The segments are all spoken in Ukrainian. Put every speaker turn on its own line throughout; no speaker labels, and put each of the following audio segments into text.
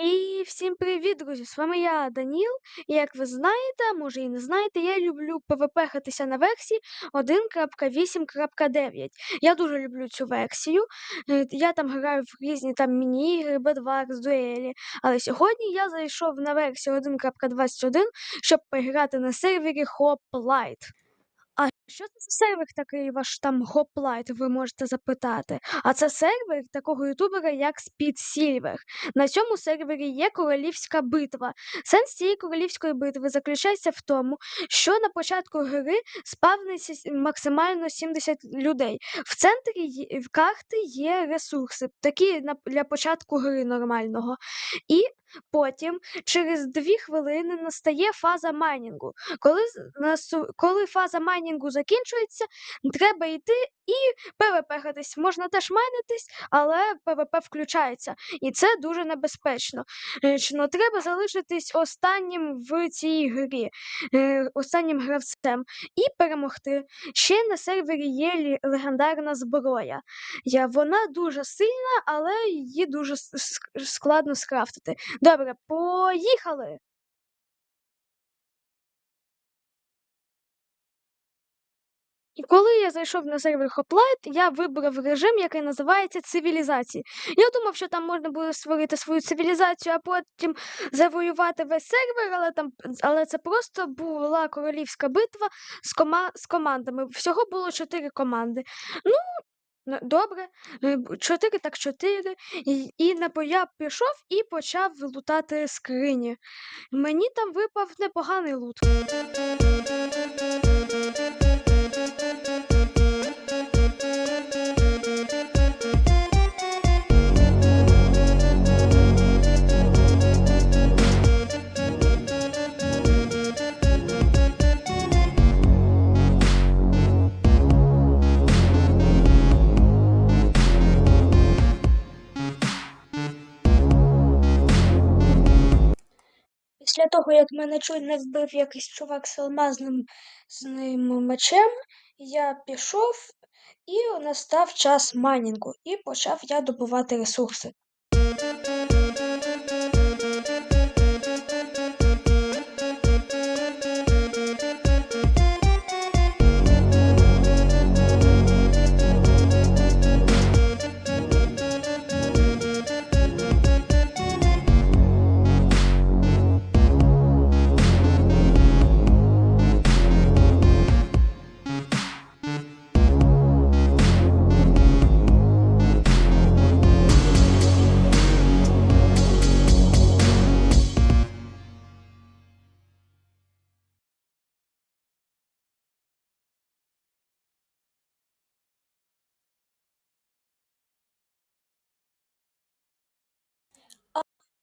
І всім привіт, друзі! З вами я, Даніл. І як ви знаєте, може і не знаєте, я люблю ПВП-хатися на версії 1.8.9. Я дуже люблю цю версію. Е, Я там граю в різні там міні-ігри, Bedwars, дуелі. Але сьогодні я зайшов на версію 1.21, щоб поіграти на сервері Hoplite. Що це за сервер такий ваш там Hoplite, ви можете запитати? А це сервер такого ютубера, як Speed Silver. На цьому сервері є королівська битва. Сенс цієї королівської битви заключається в тому, що на початку гри спавниться максимально 70 людей. В центрі карти є ресурси, такі для початку гри нормального. І потім через 2 хвилини настає фаза майнінгу. Коли, коли фаза майнінгу закінчується, треба йти і ПВП-гатись. Можна теж майнитись, але ПВП включається. І це дуже небезпечно. Е, ну, треба залишитись останнім в цій грі, е, останнім гравцем і перемогти. Ще на сервері є легендарна зброя. Вона дуже сильна, але її дуже складно скрафтити. Добре, поїхали! І коли я зайшов на сервер Hoplite, я вибрав режим, який називається цивілізації. Я думав, що там можна буде створити свою цивілізацію, а потім завоювати весь сервер, але там але це просто була королівська битва з, кома, з командами. Всього було чотири команди. Ну, добре, е, чотири так чотири. І, і я пішов і почав лутати скрині. Мені там випав непоганий лут. Того, як мене чуть не вбив якийсь чувак з алмазним з ним мечем, я пішов і настав час майнінгу, і почав я добувати ресурси.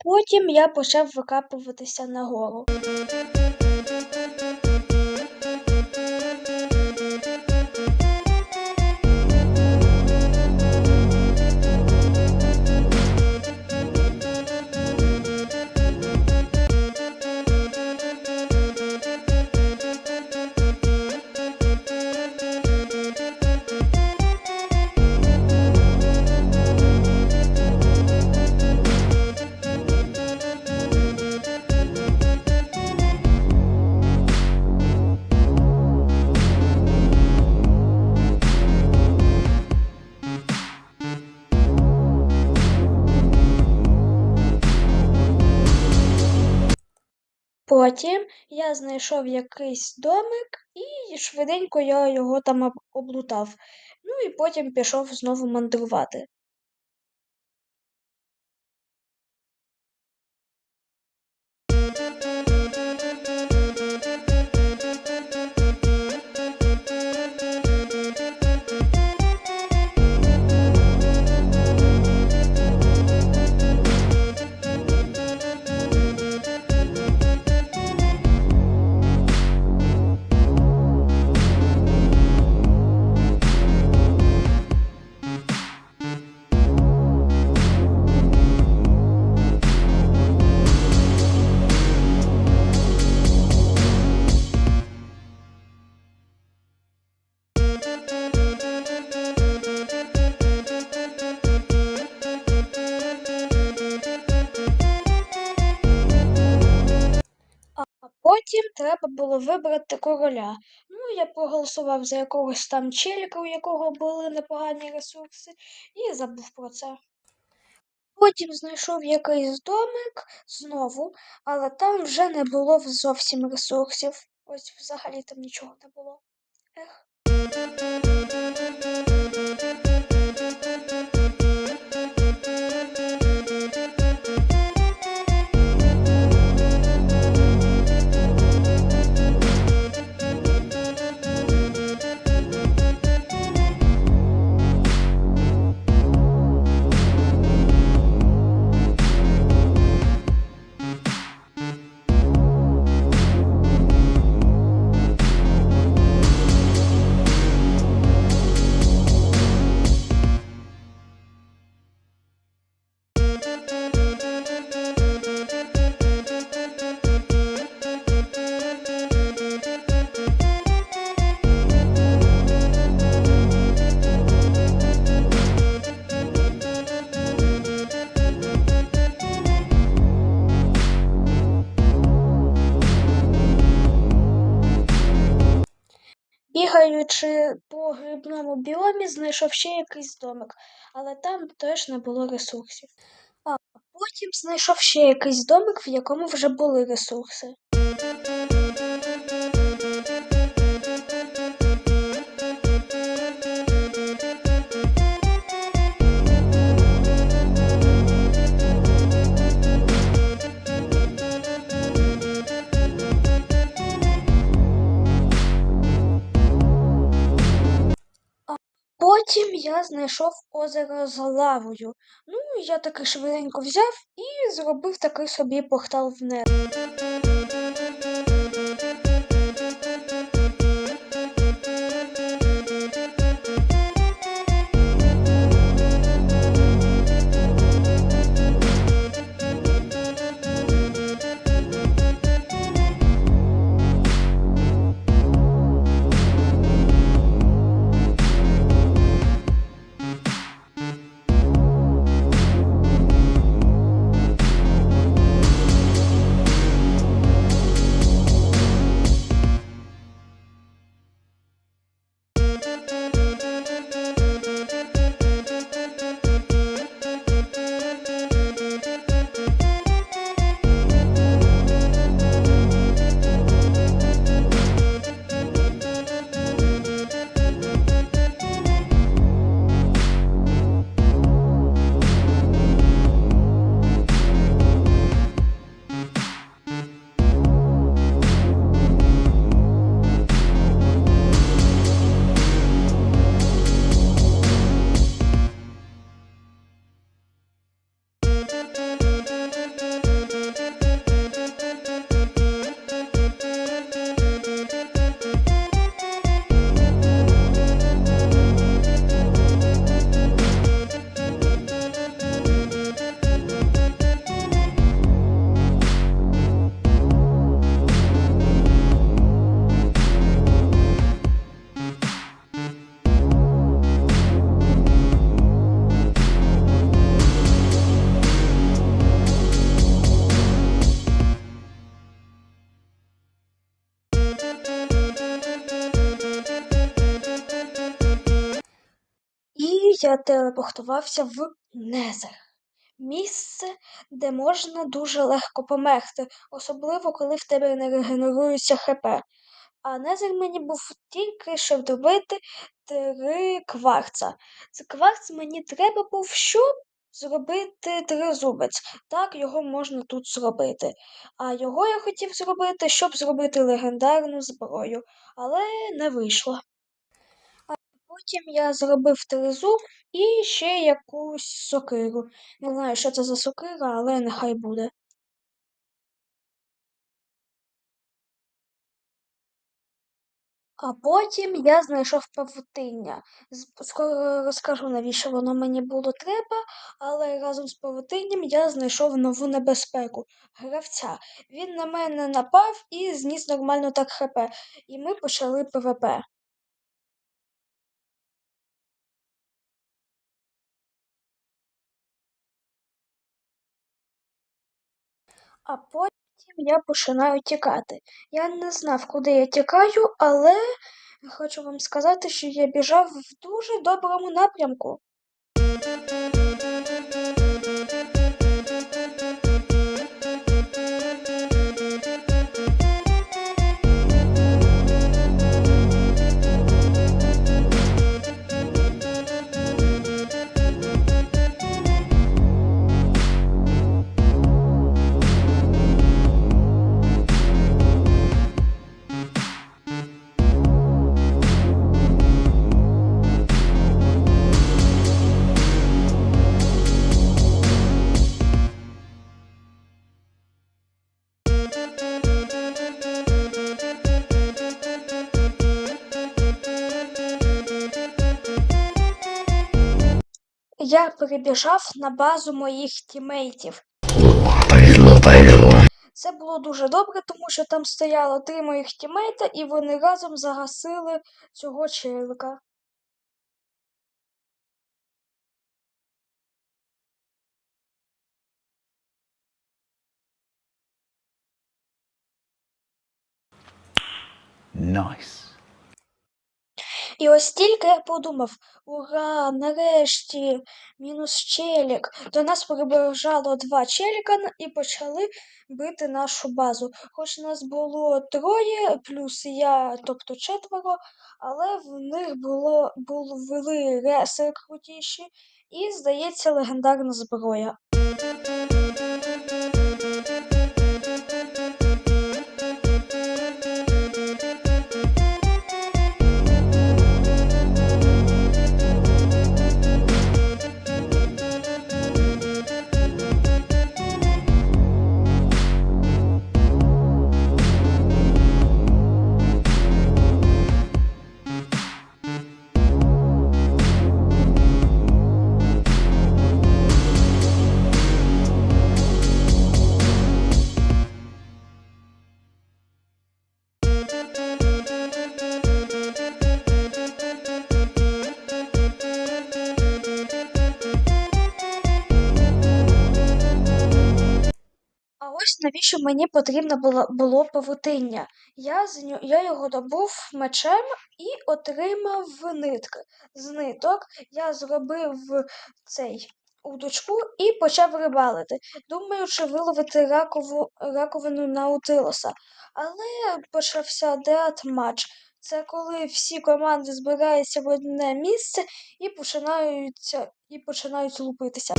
Потім я почав викапуватися нагору. Потім я знайшов якийсь домик і швиденько я його там облутав. Ну і потім пішов знову мандрувати. Треба було вибрати короля. Ну, я проголосував за якогось там челіка, у якого були непогані ресурси, і забув про це. Потім знайшов якийсь домик знову, але там вже не було зовсім ресурсів. Ось взагалі там нічого не було. Ех. Бігаючи по грибному біомі, знайшов ще якийсь домик, але там теж не було ресурсів. А потім знайшов ще якийсь домик, в якому вже були ресурси. Потім я знайшов озеро з лавою. Ну, я таки швиденько взяв і зробив такий собі портал в небо. Я телепортувався в Незер. Місце, де можна дуже легко померти, особливо коли в тебе не регенерується ХП. А Незер мені був тільки щоб добити три кварца. Це кварц мені треба був, щоб зробити тризубець. Так, його можна тут зробити. А його я хотів зробити, щоб зробити легендарну зброю, але не вийшло. Потім я зробив тризуб і ще якусь сокиру. Не знаю, що це за сокира, але нехай буде. А потім я знайшов павутиння. Скоро розкажу, навіщо воно мені було треба, але разом з павутинням я знайшов нову небезпеку гравця. Він на мене напав і зніс нормально так хп. І ми почали ПВП. А потім я починаю тікати. Я не знав, куди я тікаю, але хочу вам сказати, що я біжав в дуже доброму напрямку. Я перебіжав на базу моїх тімейтів. Це було дуже добре, тому що там стояло три моїх тімейта, і вони разом загасили цього челика.
Nice.
І ось тільки я подумав: ура, нарешті, мінус челік. До нас прибежало два челіка і почали бити нашу базу. Хоч нас було троє, плюс я, тобто четверо, але в них було, були реси крутіші і, здається, легендарна зброя. Навіщо мені потрібно було, було павутиння. Я, з ню- я його добув мечем і отримав нитки. З ниток я зробив цей удочку і почав рибалити, думаючи виловити ракову, раковину наутилуса. Але почався деатматч. Це коли всі команди збираються в одне місце і починають, і починають лупитися.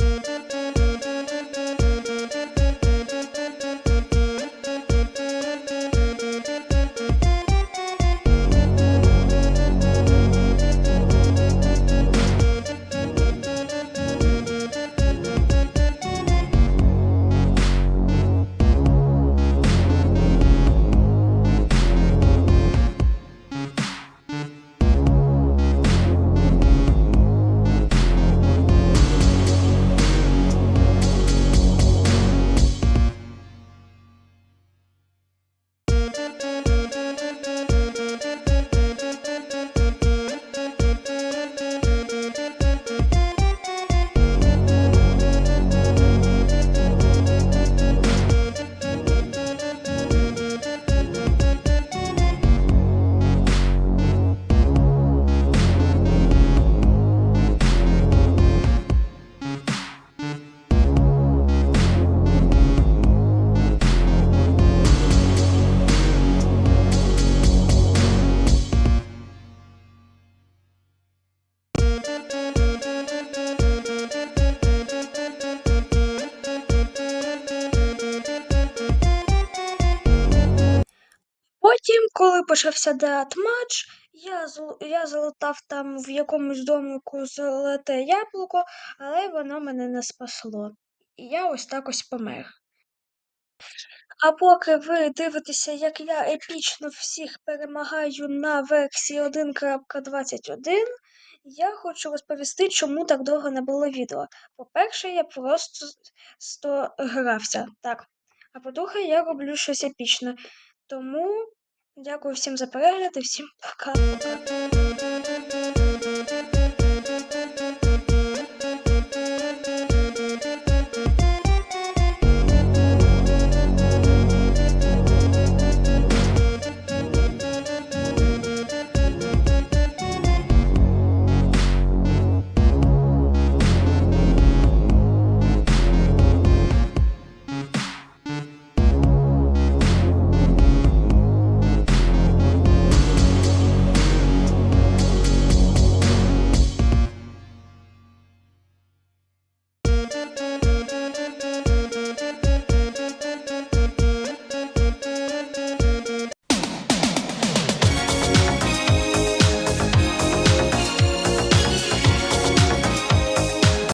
Коли почався деатматч, я, я залутав там в якомусь домику золоте яблуко, але воно мене не спасло. І я ось так ось помер. А поки ви дивитеся, як я епічно всіх перемагаю на версії 1.21, я хочу розповісти, чому так довго не було відео. По-перше, я просто сто грався, так. А по-друге, я роблю щось епічне. Тому дякую всім за перегляд і всім пока.